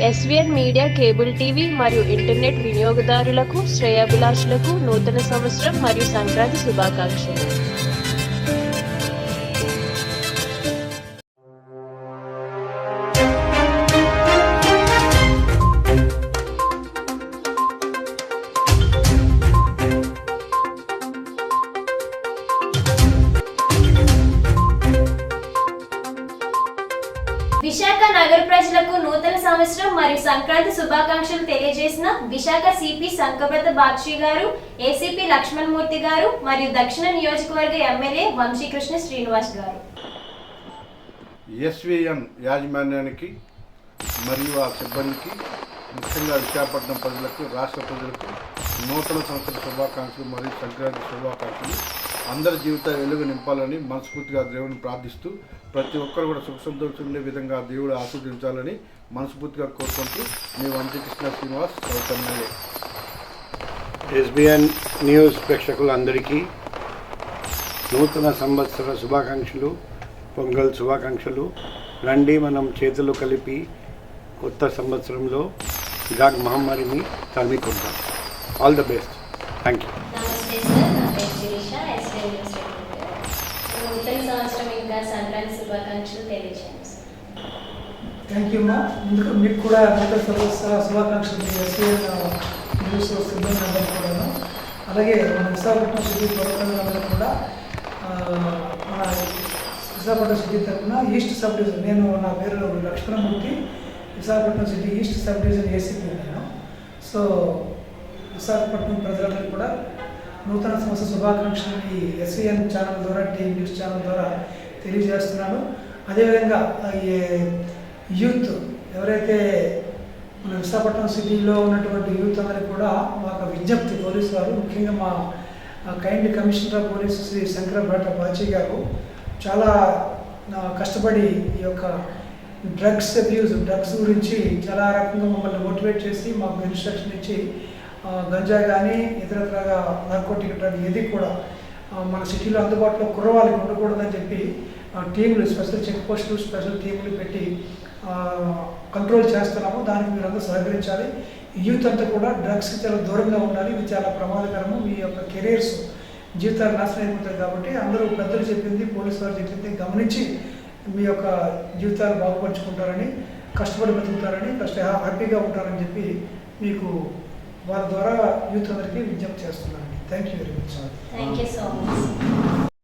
SVN media cable TV మరియు internet వినియోగదారులకు శ్రేయాభిలాషులకు నూతన సంవత్సరం మరియు సంక్రాంతి శుభాకాంక్షలు. విశాఖ నగర ప్రజలకు నూతన సంవత్సరం మరియు సంక్రాంతి శుభాకాంక్షలు తెలియజేసిన విశాఖ సిపి సంకవ్రత బాక్షి గారు ఏసీపీ లక్ష్మణ్ మూర్తి గారు మరియు దక్షిణ నియోజకవర్గ ఎమ్మెల్యే వంశీకృష్ణ శ్రీనివాస్ గారు. ఎస్విఎం యాజమాన్యానికి మరియు ఆ సిబ్బందికి ముఖ్యంగా విశాఖపట్నం ప్రజలకు రాష్ట్ర ప్రజలకు నూతన సంవత్సర శుభాకాంక్షలు మరియు సంక్రాంతి శుభాకాంక్షలు అందరి జీవిత వెలుగు నింపాలని మనస్ఫూర్తిగా దేవుని ప్రార్థిస్తూ ప్రతి ఒక్కరు కూడా సుఖ సంతోషం ఉండే విధంగా దేవుడు ఆస్వాదించాలని మనస్ఫూర్తిగా కోరుకుంటూ మీ వంశకృష్ణ శ్రీనివాస్ చౌతన్యే ఎస్బిఎన్ న్యూస్ ప్రేక్షకులందరికీ నూతన సంవత్సర శుభాకాంక్షలు పొంగల్ శుభాకాంక్షలు. రండి మనం చేతులు కలిపి కొత్త సంవత్సరంలో ఇరాక్ మహమ్మారిని తరిమికొంటాం all the best thank you Shirisha SV news నూతన సంవత్సరం ఇంకా సంక్రాంతి శుభాకాంక్షలు తెలియజేయండి. థ్యాంక్ యూ మా ముందుకు మీకు కూడా నూతన సంవత్సర శుభాకాంక్షలు ఎస్వీఎన్ న్యూస్ సిబ్బంది కూడా అలాగే మన విశాఖపట్నం సిటీ ప్రవర్తనందరూ కూడా మన విశాఖపట్నం సిటీ తరఫున ఈస్ట్ సబ్ డివిజన్ నేను నా పేరు Lakshmanamurthy Visakhapatnam city east sub division ACP నేను. సో విశాఖపట్నం ప్రజలందరికీ కూడా నూతన సంవత్సర శుభాకాంక్షలు ఈ ఎస్విఎన్ ఛానల్ ద్వారా టీవీ న్యూస్ ఛానల్ ద్వారా తెలియజేస్తున్నాను. అదేవిధంగా ఈ యూత్ ఎవరైతే మన విశాఖపట్నం సిటీలో ఉన్నటువంటి యూత్ అందరికి కూడా మాకు విజ్ఞప్తి పోలీసు వారు ముఖ్యంగా మా kind commissioner of police Shri Shankhabrata Bagchi garu చాలా కష్టపడి ఈ యొక్క డ్రగ్స్ అబ్యూస్ డ్రగ్స్ గురించి చాలా రకంగా మమ్మల్ని మోటివేట్ చేసి మాకు ఇన్స్ట్రక్షన్ ఇచ్చి గంజా కానీ ఇతరత్రగా నార్కోటిక్ డ్రగ్ ఏది కూడా మన సిటీలో అందుబాటులో కుర్రవాళ్ళకి ఉండకూడదని చెప్పి టీములు స్పెషల్ చెక్ పోస్టులు స్పెషల్ టీములు పెట్టి కంట్రోల్ చేస్తున్నాము. దానికి మీరు అందరూ సహకరించాలి. యూత్ అంతా కూడా డ్రగ్స్కి చాలా దూరంగా ఉండాలి. ఇవి చాలా ప్రమాదకరము. మీ యొక్క కెరీర్స్ జీవితాలు నాశనం అయిపోతాయి కాబట్టి అందరూ పెద్దలు చెప్పింది పోలీసు వారు చెప్పింది గమనించి మీ యొక్క జీవితాలు బాగుపరుచుకుంటారని కష్టపడి బతుకుతారని కష్ట హ్యాపీగా ఉంటారని చెప్పి మీకు వారి ద్వారా యూత్ అందరికీ విజ్ఞప్తి చేస్తున్నాను. Thank you very much thank you so much